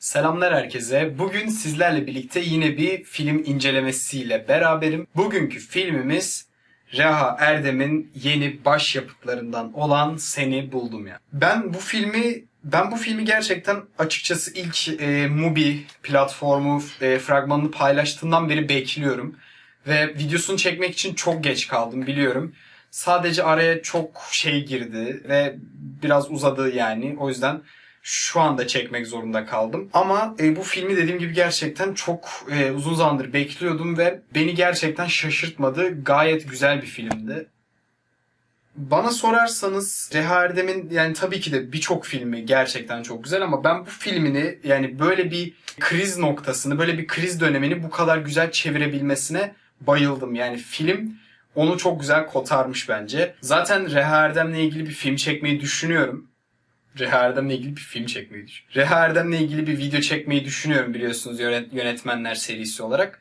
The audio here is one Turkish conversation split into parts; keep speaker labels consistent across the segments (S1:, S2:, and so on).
S1: Selamlar herkese. Bugün sizlerle birlikte yine bir film incelemesiyle beraberim. Bugünkü filmimiz Reha Erdem'in yeni başyapıtlarından olan Seni Buldum ya. Ben bu filmi ben bu filmi gerçekten açıkçası ilk e, Mubi platformu e, fragmanını paylaştığından beri bekliyorum. Ve videosunu çekmek için çok geç kaldım biliyorum. Sadece araya çok şey girdi ve biraz uzadı yani. O yüzden şu anda çekmek zorunda kaldım. Ama e, bu filmi dediğim gibi gerçekten çok e, uzun zamandır bekliyordum ve beni gerçekten şaşırtmadı. Gayet güzel bir filmdi. Bana sorarsanız Reha Erdem'in yani tabii ki de birçok filmi gerçekten çok güzel ama ben bu filmini yani böyle bir kriz noktasını, böyle bir kriz dönemini bu kadar güzel çevirebilmesine bayıldım. Yani film onu çok güzel kotarmış bence. Zaten Reha Erdem'le ilgili bir film çekmeyi düşünüyorum. Reha Erdem'le ilgili bir film çekmeyi düşünüyorum. Reha Erdem'le ilgili bir video çekmeyi düşünüyorum biliyorsunuz yönet- yönetmenler serisi olarak.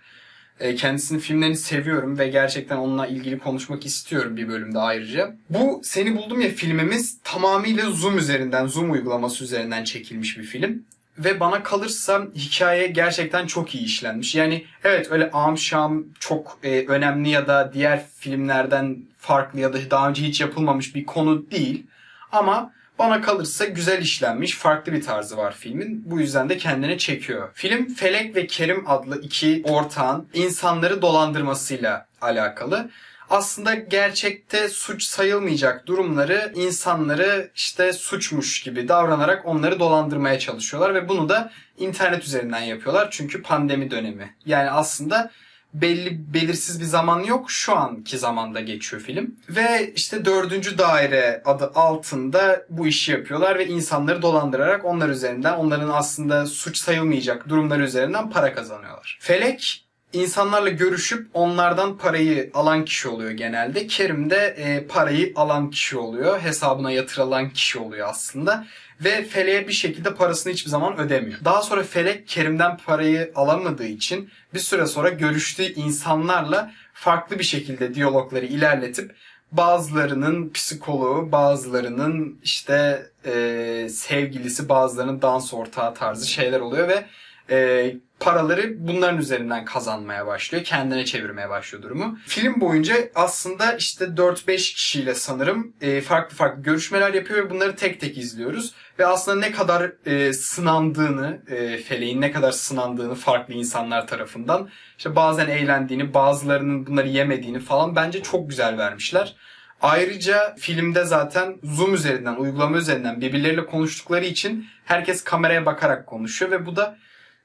S1: E, Kendisinin filmlerini seviyorum ve gerçekten onunla ilgili konuşmak istiyorum bir bölümde ayrıca. Bu Seni Buldum Ya filmimiz tamamıyla Zoom üzerinden, Zoom uygulaması üzerinden çekilmiş bir film. Ve bana kalırsa hikaye gerçekten çok iyi işlenmiş. Yani evet öyle am şam çok e, önemli ya da diğer filmlerden farklı ya da daha önce hiç yapılmamış bir konu değil. Ama bana kalırsa güzel işlenmiş, farklı bir tarzı var filmin. Bu yüzden de kendine çekiyor. Film Felek ve Kerim adlı iki ortağın insanları dolandırmasıyla alakalı. Aslında gerçekte suç sayılmayacak durumları insanları işte suçmuş gibi davranarak onları dolandırmaya çalışıyorlar ve bunu da internet üzerinden yapıyorlar çünkü pandemi dönemi. Yani aslında belli belirsiz bir zaman yok. Şu anki zamanda geçiyor film. Ve işte dördüncü daire adı altında bu işi yapıyorlar ve insanları dolandırarak onlar üzerinden onların aslında suç sayılmayacak durumlar üzerinden para kazanıyorlar. Felek insanlarla görüşüp onlardan parayı alan kişi oluyor genelde. Kerim de e, parayı alan kişi oluyor. Hesabına yatırılan kişi oluyor aslında. Ve Felek'e bir şekilde parasını hiçbir zaman ödemiyor. Daha sonra Felek Kerim'den parayı alamadığı için bir süre sonra görüştüğü insanlarla farklı bir şekilde diyalogları ilerletip bazılarının psikoloğu, bazılarının işte e, sevgilisi, bazılarının dans ortağı tarzı şeyler oluyor ve e, paraları bunların üzerinden kazanmaya başlıyor. Kendine çevirmeye başlıyor durumu. Film boyunca aslında işte 4-5 kişiyle sanırım e, farklı farklı görüşmeler yapıyor ve bunları tek tek izliyoruz. Ve aslında ne kadar e, sınandığını, e, Feleğin ne kadar sınandığını farklı insanlar tarafından işte bazen eğlendiğini, bazılarının bunları yemediğini falan bence çok güzel vermişler. Ayrıca filmde zaten Zoom üzerinden, uygulama üzerinden birbirleriyle konuştukları için herkes kameraya bakarak konuşuyor ve bu da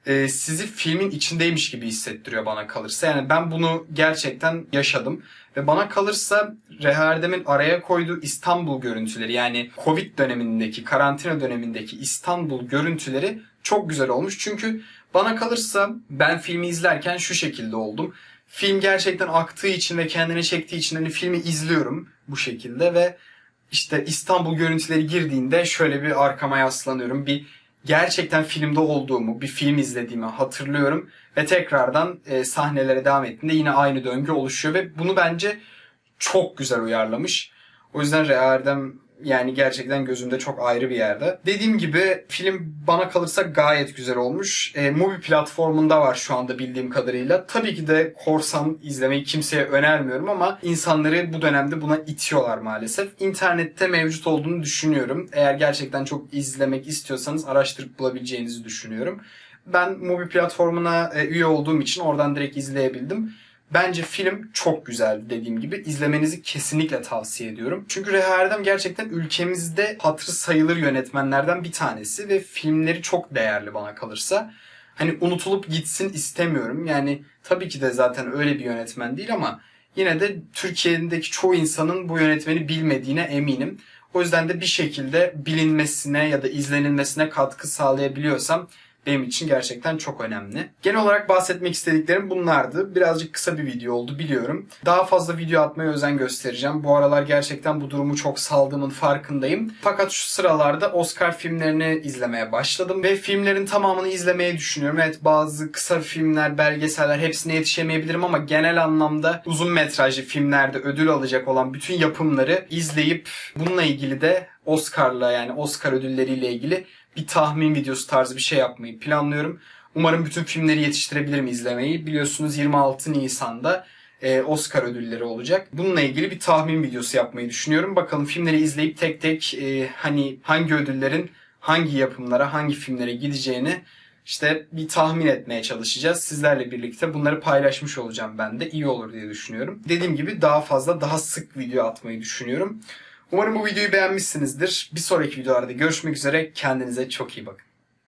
S1: e, sizi filmin içindeymiş gibi hissettiriyor bana kalırsa. Yani ben bunu gerçekten yaşadım. Ve bana kalırsa Reha Erdem'in araya koyduğu İstanbul görüntüleri yani Covid dönemindeki, karantina dönemindeki İstanbul görüntüleri çok güzel olmuş. Çünkü bana kalırsa ben filmi izlerken şu şekilde oldum. Film gerçekten aktığı için ve kendine çektiği için hani filmi izliyorum bu şekilde ve işte İstanbul görüntüleri girdiğinde şöyle bir arkama yaslanıyorum. Bir gerçekten filmde olduğumu, bir film izlediğimi hatırlıyorum ve tekrardan e, sahnelere devam ettiğinde yine aynı döngü oluşuyor ve bunu bence çok güzel uyarlamış. O yüzden Reha Erdem yani gerçekten gözümde çok ayrı bir yerde. Dediğim gibi film bana kalırsa gayet güzel olmuş. E, Mubi platformunda var şu anda bildiğim kadarıyla. Tabii ki de korsan izlemeyi kimseye önermiyorum ama insanları bu dönemde buna itiyorlar maalesef. İnternette mevcut olduğunu düşünüyorum. Eğer gerçekten çok izlemek istiyorsanız araştırıp bulabileceğinizi düşünüyorum. Ben Mubi platformuna e, üye olduğum için oradan direkt izleyebildim. Bence film çok güzeldi dediğim gibi. İzlemenizi kesinlikle tavsiye ediyorum. Çünkü Reha Erdem gerçekten ülkemizde hatırı sayılır yönetmenlerden bir tanesi ve filmleri çok değerli bana kalırsa. Hani unutulup gitsin istemiyorum. Yani tabii ki de zaten öyle bir yönetmen değil ama yine de Türkiye'deki çoğu insanın bu yönetmeni bilmediğine eminim. O yüzden de bir şekilde bilinmesine ya da izlenilmesine katkı sağlayabiliyorsam benim için gerçekten çok önemli. Genel olarak bahsetmek istediklerim bunlardı. Birazcık kısa bir video oldu biliyorum. Daha fazla video atmaya özen göstereceğim. Bu aralar gerçekten bu durumu çok saldığımın farkındayım. Fakat şu sıralarda Oscar filmlerini izlemeye başladım ve filmlerin tamamını izlemeyi düşünüyorum. Evet bazı kısa filmler, belgeseller hepsine yetişemeyebilirim ama genel anlamda uzun metrajlı filmlerde ödül alacak olan bütün yapımları izleyip bununla ilgili de Oscar'la yani Oscar ödülleriyle ilgili bir tahmin videosu tarzı bir şey yapmayı planlıyorum. Umarım bütün filmleri yetiştirebilirim izlemeyi. Biliyorsunuz 26 Nisan'da e, Oscar ödülleri olacak. Bununla ilgili bir tahmin videosu yapmayı düşünüyorum. Bakalım filmleri izleyip tek tek e, hani hangi ödüllerin hangi yapımlara, hangi filmlere gideceğini işte bir tahmin etmeye çalışacağız. Sizlerle birlikte bunları paylaşmış olacağım ben de. iyi olur diye düşünüyorum. Dediğim gibi daha fazla, daha sık video atmayı düşünüyorum. Umarım bu videoyu beğenmişsinizdir. Bir sonraki videolarda görüşmek üzere. Kendinize çok iyi bakın.